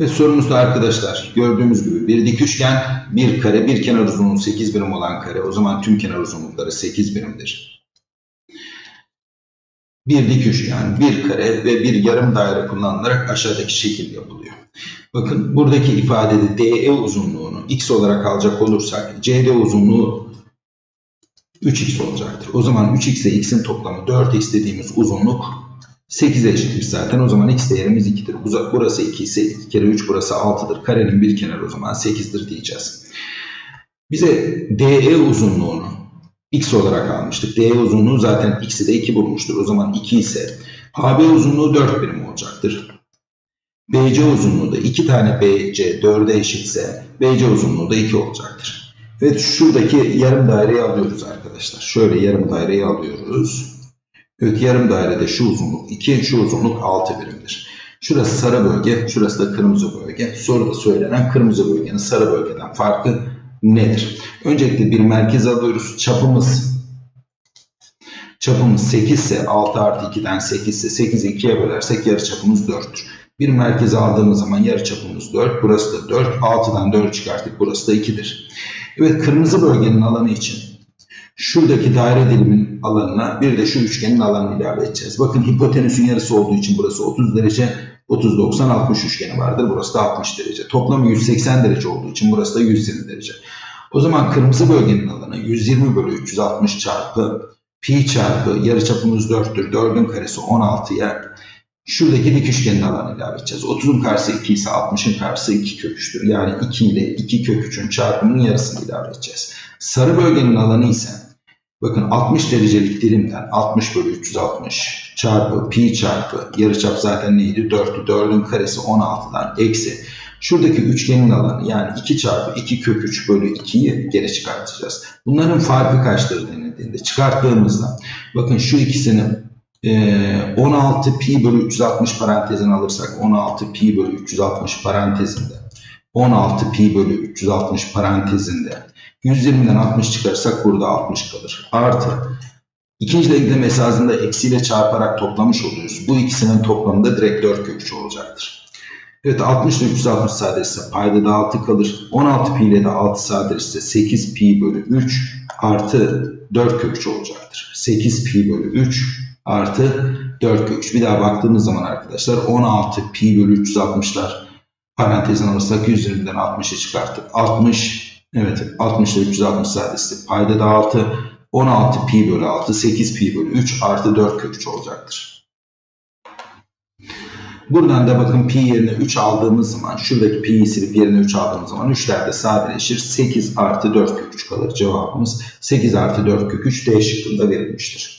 Ve sorumuzda arkadaşlar gördüğümüz gibi bir dik üçgen, bir kare, bir kenar uzunluğu 8 birim olan kare. O zaman tüm kenar uzunlukları 8 birimdir. Bir dik üçgen, bir kare ve bir yarım daire kullanılarak aşağıdaki şekil yapılıyor. Bakın buradaki ifadede DE uzunluğunu x olarak alacak olursak CD uzunluğu 3x olacaktır. O zaman 3x ile x'in toplamı 4x dediğimiz uzunluk 8'e eşittir zaten. O zaman x değerimiz 2'dir. Uzak burası 2 ise 2 kere 3 burası 6'dır. Karenin bir kenarı o zaman 8'dir diyeceğiz. Bize DE uzunluğunu x olarak almıştık. DE uzunluğu zaten x'i de 2 bulmuştur. O zaman 2 ise AB uzunluğu 4 birim olacaktır. BC uzunluğu da 2 tane BC 4'e eşitse BC uzunluğu da 2 olacaktır. Evet şuradaki yarım daireyi alıyoruz arkadaşlar. Şöyle yarım daireyi alıyoruz. Evet yarım dairede şu uzunluk 2, şu uzunluk 6 birimdir. Şurası sarı bölge, şurası da kırmızı bölge. Soruda söylenen kırmızı bölgenin sarı bölgeden farkı nedir? Öncelikle bir merkez alıyoruz. Çapımız çapımız 8 ise 6 artı 2'den 8 ise 8'i 2'ye bölersek yarı çapımız 4'tür. Bir merkeze aldığımız zaman yarı çapımız 4, burası da 4, 6'dan 4 çıkarttık, burası da 2'dir. Evet kırmızı bölgenin alanı için şuradaki daire dilimin alanına bir de şu üçgenin alanını ilave edeceğiz. Bakın hipotenüsün yarısı olduğu için burası 30 derece, 30 90 60 üçgeni vardır. Burası da 60 derece. Toplamı 180 derece olduğu için burası da 120 derece. O zaman kırmızı bölgenin alanı 120 bölü 360 çarpı pi çarpı yarıçapımız 4'tür. 4'ün karesi 16'ya şuradaki dik üçgenin alanı ilave edeceğiz. 30'un karşısı 2 ise 60'ın karşısı 2 kök 3'tür. Yani 2 ile 2 kök 3'ün çarpımının yarısını ilave edeceğiz. Sarı bölgenin alanı ise bakın 60 derecelik dilimden 60 bölü 360 çarpı pi çarpı yarıçap zaten neydi? 4'tü. 4'ün karesi 16'dan eksi. Şuradaki üçgenin alanı yani 2 çarpı 2 kök 3 bölü 2'yi geri çıkartacağız. Bunların farkı kaçtır denildiğinde çıkarttığımızda bakın şu ikisinin 16 pi bölü 360 parantezini alırsak 16 pi bölü 360 parantezinde 16 pi bölü 360 parantezinde 120'den 60 çıkarırsak burada 60 kalır. Artı ikinci denklem esasında eksiyle çarparak toplamış oluyoruz. Bu ikisinin toplamında direkt 4 kök 3 olacaktır. Evet 60 ile 360 sadeleşse payda da 6 kalır. 16 pi ile de 6 sadeleşse 8 pi bölü 3 artı 4 kök 3 olacaktır. 8 pi bölü 3 artı 4 kök 3. Bir daha baktığımız zaman arkadaşlar 16 pi bölü 360'lar parantezin alırsak 120'den 60'ı çıkarttık. 60 evet 60 ile 360 sadesi payda da 6 16 pi bölü 6 8 pi bölü 3 artı 4 kök 3 olacaktır. Buradan da bakın pi yerine 3 aldığımız zaman şuradaki pi'yi silip yerine 3 aldığımız zaman 3'ler de sadeleşir. 8 artı 4 kök 3 kalır cevabımız. 8 artı 4 kök 3 D şıkkında verilmiştir.